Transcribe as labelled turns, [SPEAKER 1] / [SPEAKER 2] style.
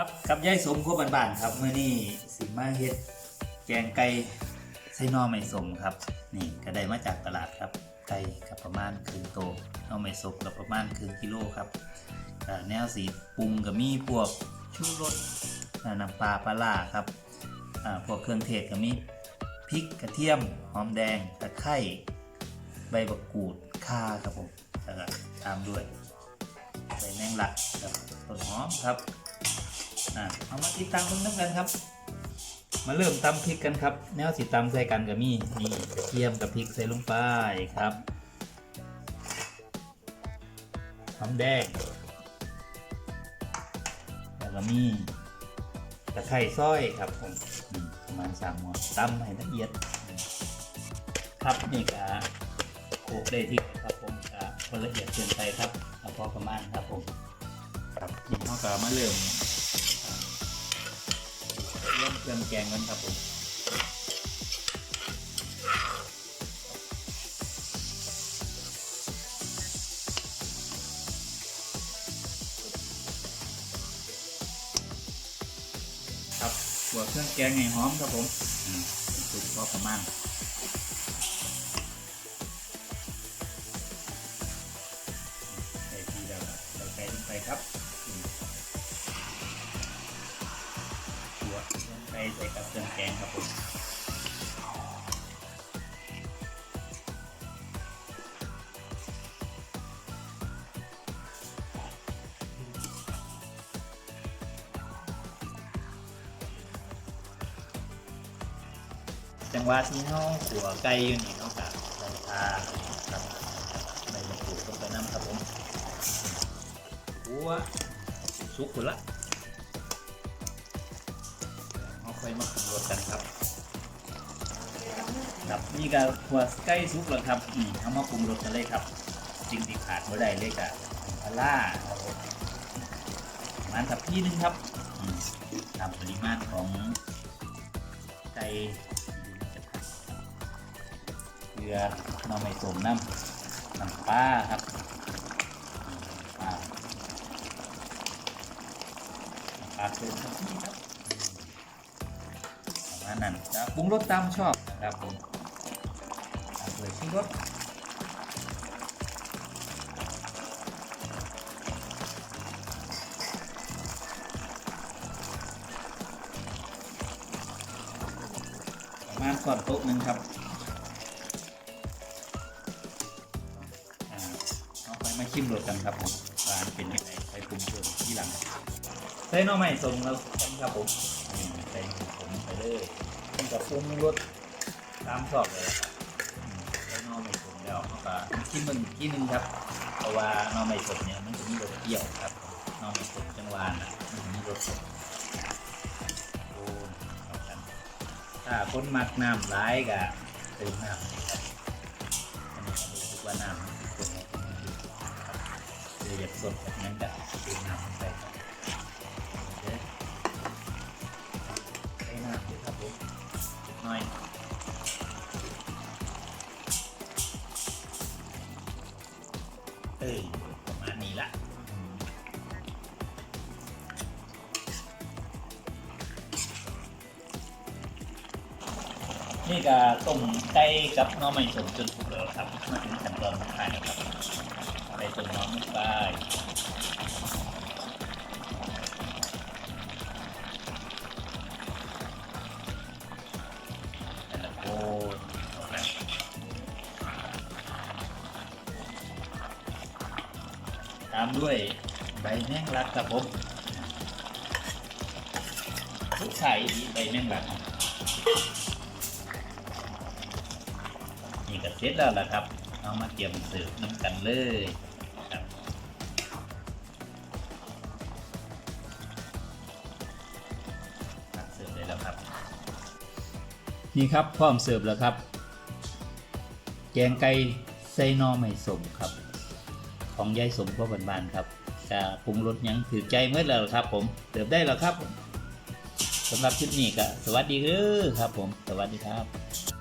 [SPEAKER 1] ครับกับยายสมโคบันบานๆครับเมื่อนี้สิมาเฮ็ดแกงไก่ไส้นอไม่สมครับ นี่ก็ได้มาจากตลาดครับ ไก่กับประมาณครึ่งโตนอไม่สมกับประมาณครึ่งกิโลครับแนวสีปรุงก็มีพวกชูรสอ่าน้ำปลาปลาล่าครับพวกเครื่องเทศก็มีพริกกระเทียมหอมแดงตะไคร้ใบบักกูดข่าครับผมแล้วก็ตามด้วยใบแมงลักกับต้นหอมครับ อะเอามาติดตามกันน้ำกันครับ มาเริ่มตำพริกกันครับ แนวสีตำใส่กันกับมีนี่กระเทียมกับพริกใส่ลงไปครับหอมแดงแล้วก็มีตะไคร้ซอยครับผมประมาณสามหัวตำให้ละเอียด ครับนี่ก็โขกได้ที่ครับผมก็ละเอียดเกินไปครับพอประมาณครับผมครับนี่เขาก็มาเริ่ม เครื่องแกงกันครับผมครับหัวเครื่องแกงให้หอมครับผมอืมสุกพอประมาณ ไปใส่กับเครื่องแกงครับผมจังหวะที่เฮาขัวไก่อยู่นี่เนาะครับใส่ปลาครับใบมะกรูดลงไปน้ำครับผมขัวสุกหมดละ ค่อยมาปรุงรสกันครับครับนี่ก็หัวใกล้สุกแล้วครับอืมเอามาปรุงรสกันเลยครับสิ่งที่ขาดไม่ได้เลยกับพาล่าครับผมมาณสับพี่นึงครับตามปริมาณของไก่เกลือน้ำไม่สมน้ำน้ำปลาครับปลาปลาเติมครับนี่ นั้นจะปรุงรสตามชอบนะครับผมตามเลยชิมรสประมาณก่อนโต๊ะหนึ่งครับอ่าเอาไปมาชิมรสกันครับผมว่ามันเป็นยังไงไปปรุงเพิ่มที่หลังใส่หน่อไม้สมเราครับผมอืมใส่หน่อไม้สมไปเลย มันกับปรุงรสตามชอบเลยครับอืมแล้วนอไม่สมแล้วเขาก็ที่มึงที่หนึงครับ เพราะว่านอไม่สมเนี่ยมันจะมีรสเปรี้ยวครับนอไม่สมจังหวานอะมันจะมีรสสดโอ้เข้ากันถ้าคนมักน้ำร้ายก็เติมน้ำครับอันนี้รู้สึกว่าน้ำมันเป็นคนดีครับคืออยากสดแบบนั้นก็เติมน้ำลงไป อ้ยประมาณนี้ละนี่ก็ต้มไก่กับน้องไม่สมจนสุกแล้วครับมาถึงขั้นตอนสุดท้ายนะครับไปต้มน้ำลงไปามด้วยใบแมงลักครับผมทุกไข่ใบแมงลักนี่ก็เสร็จแล้วล่ะครับเอามาเตรียมเสิร์ฟน้ำกันเลยครับเสิร์ฟเลยแล้วครับ นี่ครับพร้อมเสิร์ฟแล้วครับ แกงไก่ไส้นอไม่สมครับ ของยายสมพ่อบานๆครับจะปรุงรสยังถือใจเมื่อแล้วครับ ผมเติบได้แล้วครับผมสำหรับคลิปนี้ก็สวัสดีเด้อครับ ผม สวัสดีครับ